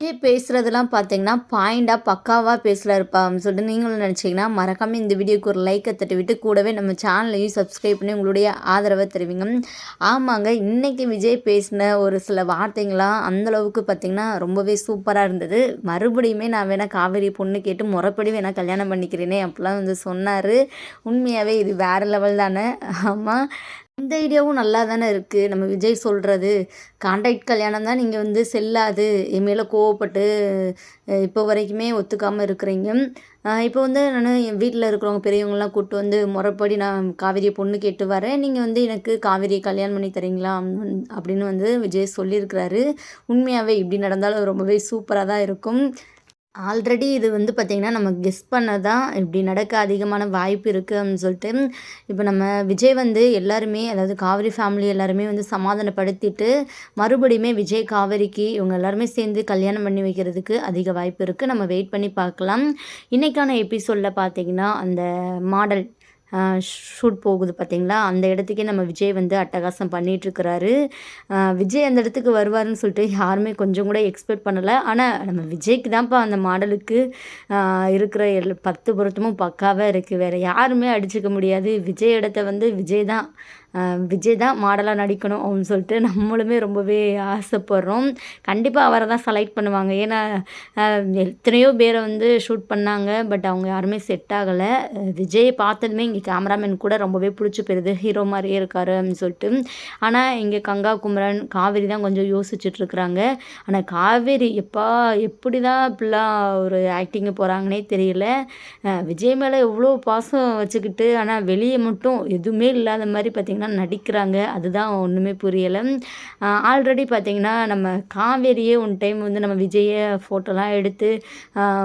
விஜய் பேசுகிறதெல்லாம் பார்த்தீங்கன்னா பாயிண்டாக பக்காவாக பேசுகிறாருப்பா அப்படின்னு சொல்லிட்டு நீங்களும் நினச்சிங்கன்னா மறக்காமல் இந்த வீடியோக்கு ஒரு லைக்கை தட்டி விட்டு கூடவே நம்ம சேனலையும் சப்ஸ்கிரைப் பண்ணி உங்களுடைய ஆதரவை தருவீங்க. ஆமாங்க இன்றைக்கி விஜய் பேசின ஒரு சில வார்த்தைங்களாம் அந்தளவுக்கு பார்த்திங்கன்னா ரொம்பவே சூப்பராக இருந்தது. மறுபடியுமே நான் வேணால் காவேரி பொண்ணு கேட்டு முறைப்படி வேணால் கல்யாணம் பண்ணிக்கிறேனே அப்படிலாம் வந்து சொன்னார். உண்மையாகவே இது வேறு லெவல் தானே. ஆமாம் இந்த ஐடியாவும் நல்லா தானே இருக்குது நம்ம விஜய் சொல்கிறது கான்ட்ராக்ட் கல்யாணம் தான் நீங்கள் வந்து செல்லாது. என் மேலே கோவப்பட்டு இப்போ வரைக்குமே ஒத்துக்காமல் இருக்கிறீங்க. இப்போ வந்து நான் என் வீட்டில் இருக்கிறவங்க பெரியவங்களாம் கூப்பிட்டு வந்து முறைப்படி நான் காவேரியை பொண்ணு கேட்டு வரேன். நீங்கள் வந்து எனக்கு காவேரியை கல்யாணம் பண்ணி தரீங்களா? அப்படின்னு வந்து விஜய் சொல்லியிருக்கிறாரு. உண்மையாகவே இப்படி நடந்தாலும் ரொம்பவே சூப்பராக தான் இருக்கும். ஆல்ரெடி இது வந்து பார்த்திங்கன்னா நம்ம கெஸ் பண்ண தான் இப்படி நடக்க அதிகமான வாய்ப்பு இருக்குது அப்படின்னு சொல்லிட்டு இப்போ நம்ம விஜய் வந்து எல்லாருமே அதாவது காவிரி ஃபேமிலி எல்லாருமே வந்து சமாதானப்படுத்திட்டு மறுபடியுமே விஜய் காவேரிக்கு இவங்க எல்லாருமே சேர்ந்து கல்யாணம் பண்ணி வைக்கிறதுக்கு அதிக வாய்ப்பு இருக்குது நம்ம வெயிட் பண்ணி பார்க்கலாம். இன்றைக்கான எபிசோடில் பார்த்திங்கன்னா அந்த மாடல் ஷூட் போகுது பார்த்தீங்களா? அந்த இடத்துக்கே நம்ம விஜய் வந்து அட்டகாசம் பண்ணிகிட்ருக்கிறாரு விஜய் அந்த இடத்துக்கு வருவாருன்னு சொல்லிட்டு யாருமே கொஞ்சம் கூட எக்ஸ்பெக்ட் பண்ணலை. ஆனால் நம்ம விஜய்க்கு தான்ப்பா அந்த மாடலுக்கு இருக்கிற எல் பத்து பொருத்தமும் பக்காவாக இருக்குது வேறு யாருமே அடிச்சுக்க முடியாது. விஜய் இடத்த வந்து விஜய் தான் விஜய் தான் மாடலாக நடிக்கணும் அப்படின்னு சொல்லிட்டு நம்மளுமே ரொம்பவே ஆசைப்படுறோம். கண்டிப்பாக அவரை தான் செலக்ட் பண்ணுவாங்க. ஏன்னா எத்தனையோ பேரை வந்து ஷூட் பண்ணாங்க பட் அவங்க யாருமே செட் ஆகலை. விஜய் பார்த்ததுமே இங்கே கேமராமேன் கூட ரொம்பவே பிடிச்சி போயிருது. ஹீரோ மாதிரியே இருக்காரு அப்படின்னு சொல்லிட்டு. ஆனால் இங்கே கங்கா குமரன் காவேரி தான் கொஞ்சம் யோசிச்சுட்ருக்குறாங்க ஆனால் காவேரி எப்பா எப்படி தான் இப்படிலாம் ஒரு ஆக்டிங்கு போகிறாங்கன்னே தெரியல. விஜய் மேலே எவ்வளோ பாசம் வச்சுக்கிட்டு ஆனால் வெளியே மட்டும் எதுவுமே இல்லாத மாதிரி பார்த்திங்கன்னா பார்த்திங்கன்னா நடிக்கிறாங்க. அதுதான் ஒன்றுமே புரியலை. ஆல்ரெடி பார்த்திங்கன்னா நம்ம காவேரியே ஒன் டைம் வந்து நம்ம விஜயை ஃபோட்டோலாம் எடுத்து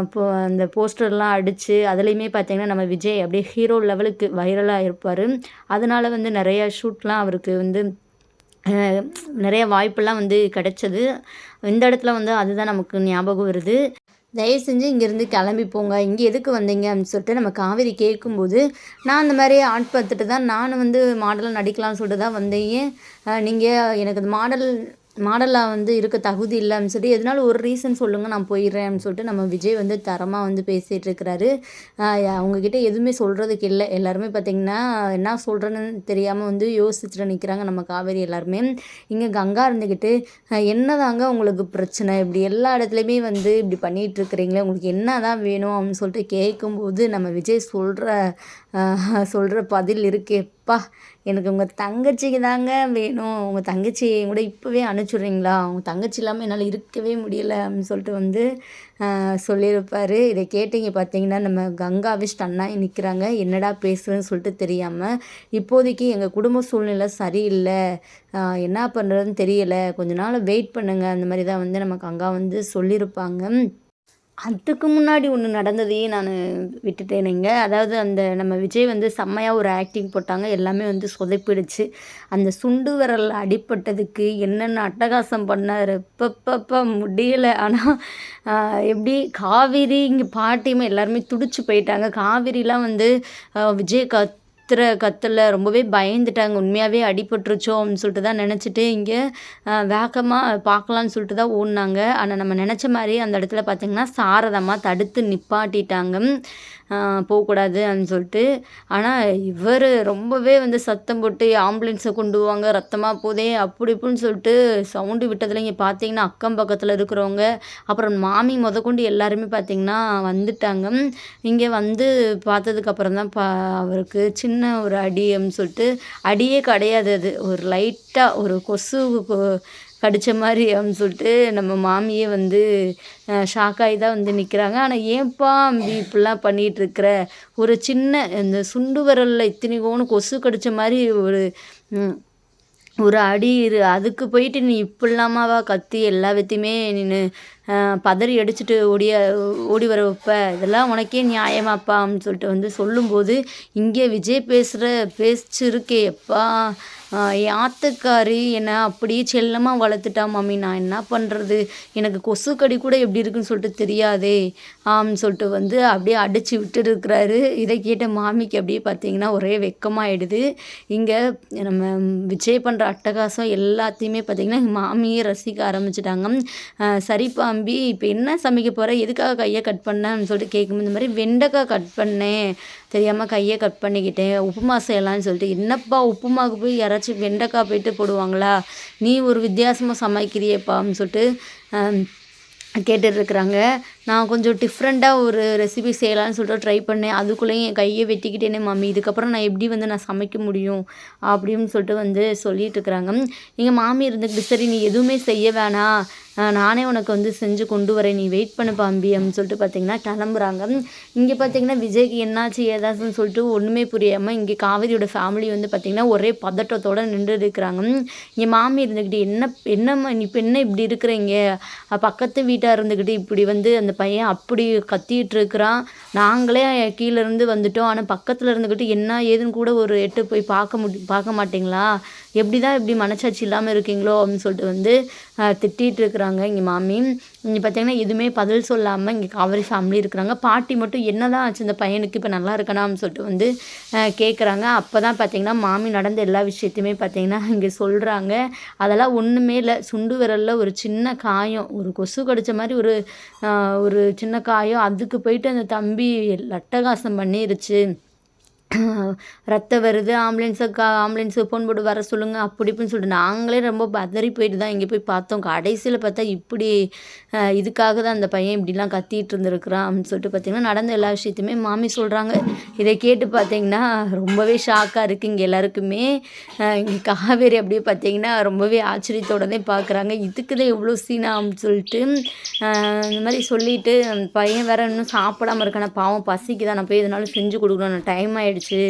இப்போ அந்த போஸ்டர்லாம் அடித்து அதுலேயுமே பார்த்திங்கன்னா நம்ம விஜய் அப்படியே ஹீரோ லெவலுக்கு வைரலாக இருப்பார். அதனால் வந்து நிறையா ஷூட்லாம் அவருக்கு வந்து நிறைய வாய்ப்பெல்லாம் வந்து கிடைச்சது. இந்த இடத்துல வந்து அதுதான் நமக்கு ஞாபகம் வருது. தயவு செஞ்சு இங்கேருந்து கிளம்பி போங்க. இங்கே எதுக்கு வந்தீங்க? அப்படின்னு சொல்லிட்டு நம்ம காவேரி கேட்கும்போது நான் அந்த மாதிரி ஆட் பார்த்துட்டு தான் நான் வந்து மாடலாக நடிக்கலாம்னு சொல்லிட்டு தான் வந்தேன். நீங்கள் எனக்கு அந்த மாடல் மாடலாக வந்து இருக்க தகுதி இல்லை அப்படின்னு சொல்லி எதனால ஒரு ரீசன் சொல்லுங்கள் நான் போயிடுறேன் அப்படின்னு சொல்லிட்டு நம்ம விஜய் வந்து தரமாக வந்து பேசிகிட்டு இருக்கிறாரு. அவங்கக்கிட்ட எதுவுமே சொல்கிறதுக்கு இல்லை. எல்லாருமே பார்த்திங்கன்னா என்ன சொல்கிறேன்னு தெரியாமல் வந்து யோசிச்சுட்டு நிற்கிறாங்க நம்ம காவேரி எல்லாருமே. இங்கே கங்கா இருந்துக்கிட்டு என்ன தாங்க உங்களுக்கு பிரச்சனை? இப்படி எல்லா இடத்துலையுமே வந்து இப்படி பண்ணிகிட்டு இருக்கிறீங்களே உங்களுக்கு என்ன தான் வேணும்? அப்படின்னு சொல்லிட்டு கேட்கும்போது நம்ம விஜய் சொல்கிற சொல்கிற பதில் அப்பா எனக்கு உங்கள் தங்கச்சிக்கு தாங்க வேணும். உங்கள் தங்கச்சியை கூட இப்போவே அனுப்பிச்சுட்றீங்களா? உங்கள் தங்கச்சி இல்லாமல் என்னால் இருக்கவே முடியலை அப்படின்னு சொல்லிட்டு வந்து சொல்லியிருப்பார். இதை கேட்டீங்க பார்த்தீங்கன்னா நம்ம கங்காவே ஸ்டன்னாகி நிற்கிறாங்க என்னடா பேசுகிறேன்னு சொல்லிட்டு தெரியாமல் இப்போதைக்கு எங்கள் குடும்ப சூழ்நிலை சரியில்லை. என்ன பண்ணுறதுன்னு தெரியலை. கொஞ்ச நாள் வெயிட் பண்ணுங்கள் அந்த மாதிரி தான் வந்து நம்ம கங்கா வந்து சொல்லியிருப்பாங்க. அதுக்கு முன்னாடி ஒன்று நடந்ததையே நான் விட்டுட்டேனுங்க அதாவது அந்த நம்ம விஜய் வந்து செம்மையாக ஒரு ஆக்டிங் போட்டாங்க. எல்லாமே வந்து சொதைப்பிடுச்சு. அந்த சுண்டு விரல் அடிப்பட்டதுக்கு என்னென்ன அட்டகாசம் பண்ணார்? இப்பப்பப்ப முடியலை. ஆனால் எப்படி காவிரி இங்கே பாட்டியுமே எல்லாருமே துடிச்சு போயிட்டாங்க. காவிரிலாம் வந்து விஜய் கத் கத்துற கத்தில் ரொம்பவே பயந்துட்டாங்க. உண்மையாகவே அடிபட்டுருச்சோ அப்படின்னு சொல்லிட்டு தான் நினச்சிட்டு இங்கே வேகமாக பார்க்கலான்னு சொல்லிட்டு தான் ஓடினாங்க. ஆனால் நம்ம நினச்ச மாதிரி அந்த இடத்துல பார்த்திங்கன்னா சாரதமாக தடுத்து நிப்பாட்டிட்டாங்க. போகக்கூடாது அப்படின்னு சொல்லிட்டு. ஆனால் இவர் ரொம்பவே வந்து சத்தம் போட்டு ஆம்புலன்ஸை கொண்டு வாங்க ரத்தமாக போதே அப்படி இப்படின்னு சொல்லிட்டு சவுண்டு விட்டதில் இங்கே பார்த்தீங்கன்னா அக்கம் பக்கத்தில் இருக்கிறவங்க அப்புறம் மாமி முதற்கொண்டு எல்லாருமே பார்த்திங்கன்னா வந்துட்டாங்க. இங்கே வந்து பார்த்ததுக்கப்புறம் தான் பா அவருக்கு சின்ன ஒரு அடி அப்படின்னு சொல்லிட்டு அடியே கிடையாது அது. ஒரு லைட்டாக ஒரு கொசு கடித்த மாதிரி அப்படின்னு சொல்லிட்டு நம்ம மாமியே வந்து ஷாக்காகி தான் வந்து நிற்கிறாங்க ஆனால் ஏன்ப்பா அம்பி இப்படிலாம் பண்ணிகிட்ருக்கிற ஒரு சின்ன இந்த சுண்டு விரலில் இத்தனைக்கோன்னு கொசு கடித்த மாதிரி ஒரு ஒரு அடி இரு. அதுக்கு போயிட்டு நீ இப்படிலாமாவா கத்தி எல்லா வித்தையுமே நீ பதறி அடிச்சுட்டு ஓடிய ஓடி வர வைப்ப. இதெல்லாம் உனக்கே நியாயமாப்பா அப்படின்னு சொல்லிட்டு வந்து சொல்லும்போது இங்கே விஜய் பேசுகிற பேச்சு இருக்கே எப்பா என் ஆத்துக்காரி என்னை அப்படியே செல்லமாக வளர்த்துட்டா மாமி நான் என்ன பண்ணுறது எனக்கு கொசு கடி கூட எப்படி இருக்குன்னு சொல்லிட்டு தெரியாதே ஆம்னு சொல்லிட்டு வந்து அப்படியே அடித்து விட்டுட்டு இருக்கிறாரு இதை கேட்ட மாமிக்கு அப்படியே பார்த்தீங்கன்னா ஒரே வெக்கமாயிடுது. இங்கே நம்ம விஜய் பண்ணுற அட்டகாசம் எல்லாத்தையுமே பார்த்திங்கன்னா மாமியே ரசிக்க ஆரம்பிச்சிட்டாங்க. சரிப்பா தம்பி இப்போ என்ன சமைக்க போகிற எதுக்காக கையை கட் பண்ணேன்னு சொல்லிட்டு கேட்கும்போது இந்த மாதிரி வெண்டைக்காய் கட் பண்ணேன். தெரியாமல் கையை கட் பண்ணிக்கிட்டேன். உப்புமா செய்யலாம்னு சொல்லிட்டு என்னப்பா உப்புமாவுக்கு போய் யாராச்சும் வெண்டைக்காய் போயிட்டு போடுவாங்களா? நீ ஒரு வித்தியாசமாக சமைக்கிறியேப்பான்னு சொல்லிட்டு கேட்டுட்ருக்குறாங்க நான் கொஞ்சம் டிஃப்ரெண்ட்டாக ஒரு ரெசிபி செய்யலான்னு சொல்லிட்டு ட்ரை பண்ணேன். அதுக்குள்ளேயும் என் கையை வெட்டிக்கிட்டேனே மம்மி இதுக்கப்புறம் நான் எப்படி வந்து நான் சமைக்க முடியும்? அப்படின்னு சொல்லிட்டு வந்து சொல்லிட்டு இருக்கிறாங்க. எங்கள் மாமி இருந்துக்கிட்டு சரி நீ எதுவுமே செய்ய வேணாம் நானே உனக்கு வந்து செஞ்சு கொண்டு வரேன். நீ வெயிட் பண்ணு பாம்பி அப்படின்னு சொல்லிட்டு பார்த்தீங்கன்னா கிளம்புறாங்க. இங்கே பார்த்தீங்கன்னா விஜய்க்கு என்னாச்சு ஏதாச்சுன்னு சொல்லிட்டு ஒன்றுமே புரியாமல் இங்கே காவேரியோட ஃபேமிலி வந்து பார்த்திங்கன்னா ஒரே பதட்டத்தோடு நின்று இருக்கிறாங்க. இங்கே மாமி இருந்துக்கிட்டு என்ன என்னம்மா இப்போ என்ன இப்படி இருக்கிறீங்க? பக்கத்து வீட்டாக இருந்துக்கிட்டு இப்படி வந்து அந்த பையன் அப்படி கத்திட்டு இருக்கிறான். நாங்களே கீழேருந்து வந்துட்டோம். ஆனால் பக்கத்தில் இருந்துக்கிட்டு என்ன ஏதுன்னு கூட ஒரு எட்டு போய் பார்க்க முடி பார்க்க மாட்டிங்களா? எப்படி தான் இப்படி மனசாட்சி இல்லாமல் இருக்கீங்களோ அப்படின்னு சொல்லிட்டு வந்து திட்டிகிட்டு இருக்கிறாங்க இங்கே மாமி. இங்கே பார்த்தீங்கன்னா எதுவுமே பதில் சொல்லாமல் இங்கே காவேரி ஃபேமிலி இருக்கிறாங்க. பாட்டி மட்டும் என்ன தான் ஆச்சு இந்த பையனுக்கு? இப்போ நல்லா இருக்கணாம்னு சொல்லிட்டு வந்து கேட்குறாங்க அப்போ தான் பார்த்தீங்கன்னா மாமி நடந்த எல்லா விஷயத்தையுமே பார்த்தீங்கன்னா இங்கே சொல்கிறாங்க அதெல்லாம் ஒன்றுமே இல்லை. சுண்டு விரலில் ஒரு சின்ன காயம். ஒரு கொசு கடித்த மாதிரி ஒரு ஒரு சின்ன காயம். அதுக்கு போயிட்டு அந்த தம்பி லட்டகாசம் பண்ணிருச்சு. ரத்தம் வருது ஆம்புலன்ஸை கா ஆம்புலன்ஸுக்கு ஃபோன் போட்டு வர சொல்லுங்கள் அப்படி இப்படின்னு சொல்லிட்டு நாங்களே ரொம்ப பதறி போயிட்டு தான் இங்கே போய் பார்த்தோம். கடைசியில் பார்த்தா இப்படி இதுக்காக தான் அந்த பையன் இப்படிலாம் கத்திட்டு இருந்திருக்கிறான் அப்படின்னு சொல்லிட்டு பார்த்தீங்கன்னா நடந்த எல்லா விஷயத்தையுமே மாமி சொல்கிறாங்க இதை கேட்டு பார்த்தீங்கன்னா ரொம்பவே ஷாக்காக இருக்குது இங்கே எல்லாருக்குமே. இங்கே காவேரி அப்படியே பார்த்தீங்கன்னா ரொம்பவே ஆச்சரியத்தோடனே பார்க்குறாங்க. இதுக்கு தான் எவ்வளோ சீனா அப்படின்னு சொல்லிட்டு இந்த மாதிரி சொல்லிவிட்டு பையன் வேற இன்னும் சாப்பிடாம இருக்கான பாவம் பசிக்கு தான் நான் போய் எதனாலும் செஞ்சு கொடுக்கணும் டைம் ஆகிடுச்சு ஆயிடுச்சு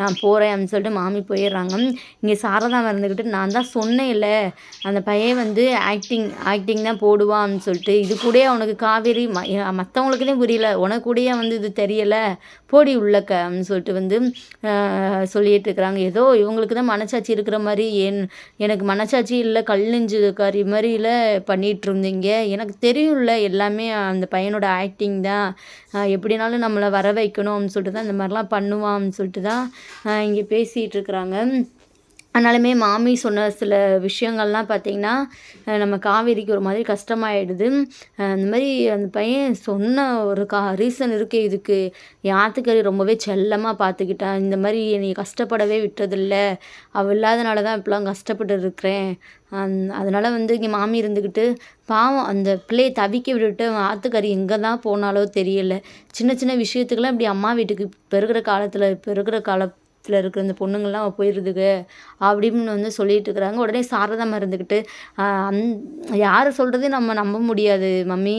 நான் போகிறேன் அப்படின்னு சொல்லிட்டு மாமி போயிடுறாங்க. இங்கே சாரதா மறந்துக்கிட்டு நான் தான் சொன்னேன் இல்லை அந்த பையன் வந்து ஆக்டிங் ஆக்டிங் தான் போடுவான்னு சொல்லிட்டு இது கூட அவனுக்கு காவேரி ம மற்றவங்களுக்குனே புரியல. உனக்கு கூடயே வந்து இது தெரியலை. போடி உள்ளக்க அப்படின்னு சொல்லிட்டு வந்து சொல்லிட்டு இருக்கிறாங்க ஏதோ இவங்களுக்கு தான் மனசாட்சி இருக்கிற மாதிரி. என் எனக்கு மனசாட்சி இல்லை கல் நெஞ்சு கறி மாதிரில பண்ணிகிட்டு இருந்தீங்க எனக்கு தெரியும்ல எல்லாமே அந்த பையனோட ஆக்டிங் தான். எப்படினாலும் நம்மளை வர வைக்கணும் சொல்லிட்டு தான் இந்த மாதிரிலாம் பண்ணுவான் சொல்லிட்டு தான் இங்கே பேசிகிட்டு இருக்கிறாங்க ஆனாலுமே மாமி சொன்ன சில விஷயங்கள்லாம் பார்த்திங்கன்னா நம்ம காவேரிக்கு ஒரு மாதிரி கஷ்டமாயிடுது. அந்த மாதிரி அந்த பையன் சொன்ன ஒரு கா ரீசன் இருக்குது இதுக்கு. யாத்துக்கறி ஆத்துக்கறி ரொம்பவே செல்லமாக பார்த்துக்கிட்டான் இந்த மாதிரி என்னை கஷ்டப்படவே விட்டதில்ல. அவள் இல்லாதனால தான் இப்படிலாம் கஷ்டப்பட்டு இருக்கிறேன். அந் அதனால் வந்து இங்கே மாமி இருந்துக்கிட்டு பாவம் அந்த பிள்ளையை தவிக்க விட்டுட்டு ஆத்துக்கறி எங்கே தான் போனாலோ தெரியல. சின்ன சின்ன விஷயத்துக்கெல்லாம் இப்படி அம்மா வீட்டுக்கு பெருகிற காலத்தில் பெருகிற கால குடும்பத்தில் இருக்கிற இந்த பொண்ணுங்கள்லாம் போயிடுதுங்க அப்படின்னு வந்து சொல்லிட்டு இருக்கிறாங்க உடனே சாரதாம இருந்துக்கிட்டு அந் யார் சொல்கிறதையும் நம்ம நம்ப முடியாது மம்மி.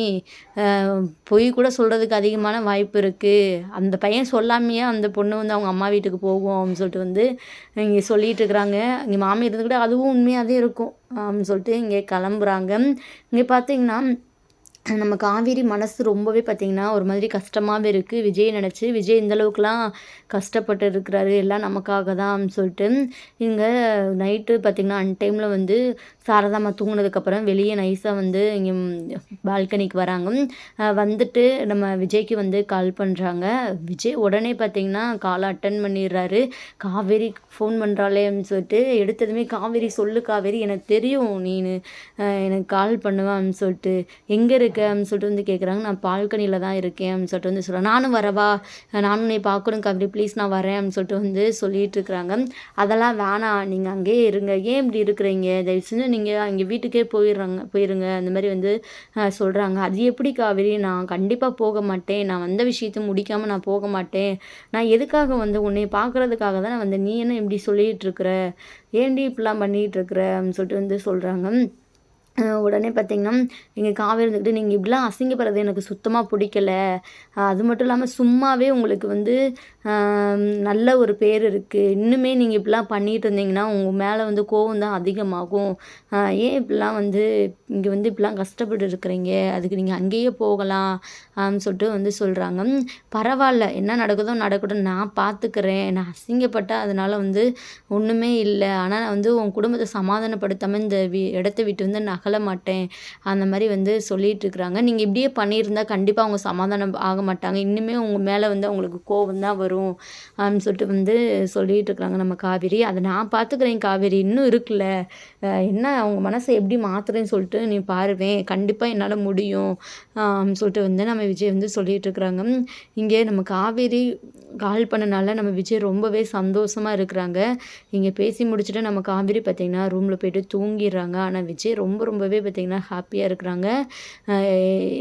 பொய் கூட சொல்கிறதுக்கு அதிகமான வாய்ப்பு இருக்குது அந்த பையன் சொல்லாமையே அந்த பொண்ணு வந்து அவங்க அம்மா வீட்டுக்கு போகும் அப்படின்னு சொல்லிட்டு வந்து இங்கே சொல்லிட்டு இருக்கிறாங்க இங்கே மாமி இருந்துக்கிட்டு அதுவும் உண்மையாகவே இருக்கும் அப்படின்னு சொல்லிட்டு இங்கே கிளம்புறாங்க. இங்கே பார்த்தீங்கன்னா நம்ம காவேரி மனசு ரொம்பவே பார்த்திங்கன்னா ஒரு மாதிரி கஷ்டமாகவே இருக்குது விஜய் நினச்சி விஜய் இந்தளவுக்குலாம் கஷ்டப்பட்டு இருக்கிறாரு. எல்லாம் நமக்காக தான் சொல்லிட்டு இங்கே நைட்டு பார்த்திங்கன்னா அன் டைமில் வந்து சாரதாம்மா தூங்கினதுக்கப்புறம் வெளியே நைஸாக வந்து இங்கே பால்கனிக்கு வராங்க. வந்துட்டு நம்ம விஜய்க்கு வந்து கால் பண்ணுறாங்க விஜய் உடனே பார்த்திங்கன்னா காலை அட்டன் பண்ணிடுறாரு. காவேரி ஃபோன் பண்ணுறாளேன்னு சொல்லிட்டு எடுத்ததுமே காவேரி சொல்லு காவேரி எனக்கு தெரியும் நீ எனக்கு கால் பண்ணுவான்னு சொல்லிட்டு எங்கே இருக்கு? அப்படின்னு சொல்லிட்டு வந்து கேட்குறாங்க நான் பால்கனியில் தான் இருக்கேன் அப்படின்னு சொல்லிட்டு வந்து சொல்கிறேன் நானும் வரவா? நானும் நீ பார்க்கணும் கபடி ப்ளீஸ் நான் வரேன் அப்படின்னு சொல்லிட்டு வந்து சொல்லிட்டு இருக்கிறாங்க அதெல்லாம் வேணாம். நீங்கள் அங்கேயே இருங்க. ஏன் இப்படி இருக்கிறீங்க? தயவு செஞ்சு நீங்கள் அங்கே வீட்டுக்கே போயிடுறாங்க போயிருங்க. அந்த மாதிரி வந்து சொல்கிறாங்க அது எப்படி காவேரி? நான் கண்டிப்பாக போக மாட்டேன். நான் வந்த விஷயத்தை முடிக்காமல் நான் போக மாட்டேன். நான் எதுக்காக வந்து உன்னை பார்க்குறதுக்காக தான் நான் வந்து நீ என்ன இப்படி சொல்லிகிட்டு இருக்கிற? ஏன்டி இப்படிலாம் பண்ணிகிட்டு இருக்கிற? அப்படின்னு சொல்லிட்டு வந்து சொல்கிறாங்க உடனே பார்த்தீங்கன்னா எங்கள் காவேரி இருந்துக்கிட்டு நீங்கள் இப்படிலாம் அசிங்கப்படுறது எனக்கு சுத்தமாக பிடிக்கல. அது மட்டும் இல்லாமல் சும்மாவே உங்களுக்கு வந்து நல்ல ஒரு பேர் இருக்குது இன்னுமே நீங்கள் இப்படிலாம் பண்ணிட்டு இருந்தீங்கன்னா உங்கள் மேலே வந்து கோவம் தான் அதிகமாகும். ஏன் இப்படிலாம் வந்து இங்கே வந்து இப்படிலாம் கஷ்டப்பட்டு இருக்கிறீங்க? அதுக்கு நீங்கள் அங்கேயே போகலாம் சொல்லிட்டு வந்து சொல்கிறாங்க பரவாயில்ல. என்ன நடக்குதோ நடக்கட்டும். நான் பார்த்துக்கிறேன் நான் அசிங்கப்பட்டால் அதனால் வந்து ஒன்றுமே இல்லை. ஆனால் வந்து உன் குடும்பத்தை சமாதானப்படுத்தாமல் இந்த வி இடத்த விட்டு வந்து நான் நகல மாட்டேன் அந்த மாதிரி வந்து சொல்லிட்டு இருக்கிறாங்க நீங்கள் இப்படியே பண்ணியிருந்தா கண்டிப்பாக அவங்க சமாதானம் ஆக மாட்டாங்க இன்னுமே உங்கள் மேலே வந்து அவங்களுக்கு கோபம் தான் வரும் அப்படின்னு சொல்லிட்டு வந்து சொல்லிட்டு இருக்கிறாங்க நம்ம காவேரி. அதை நான் பார்த்துக்கிறேன் காவேரி. இன்னும் இருக்குல்ல? என்ன அவங்க மனசை எப்படி மாற்றுறேன்னு சொல்லிட்டு நீ பாருவேன் கண்டிப்பாக என்னால் முடியும். சொல்லிட்டு வந்து நம்ம விஜய் வந்து சொல்லிட்டு இருக்கிறாங்க. இங்கே நம்ம காவேரி கால் பண்ணனால நம்ம விஜய் ரொம்பவே சந்தோஷமாக இருக்கிறாங்க. இங்கே பேசி முடிச்சுட்டு நம்ம காவேரி பார்த்திங்கன்னா ரூமில் போயிட்டு தூங்கிடுறாங்க. ஆனால் விஜய் ரொம்ப ரொம்பவே பார்த்திங்கன்னா ஹாப்பியாக இருக்கிறாங்க.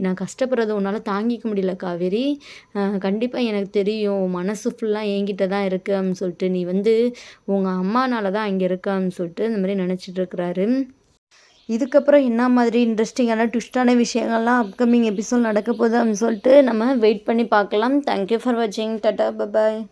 நான் கஷ்டப்படுறது உன்னால் தாங்கிக்க முடியல காவேரி. கண்டிப்பாக எனக்கு தெரியும். மனசு ஃபுல்லாக என்கிட்ட தான் இருக்கு. அப்படின்னு சொல்லிட்டு நீ வந்து உங்கள் அம்மானால தான் இங்கே இருக்க. அப்படின்னு சொல்லிட்டு இந்த மாதிரி நினச்சிட்டு இருக்கிறாரு இதுக்கப்புறம் என்ன மாதிரி இன்ட்ரெஸ்டிங்கான ட்விஸ்டான விஷயங்கள்லாம் அப்கமிங் எபிசோட் நடக்க போகுது அப்படின்னு சொல்லிட்டு நம்ம வெயிட் பண்ணி பார்க்கலாம். தேங்க்யூ ஃபார் வாட்சிங் டட்டா பபாய்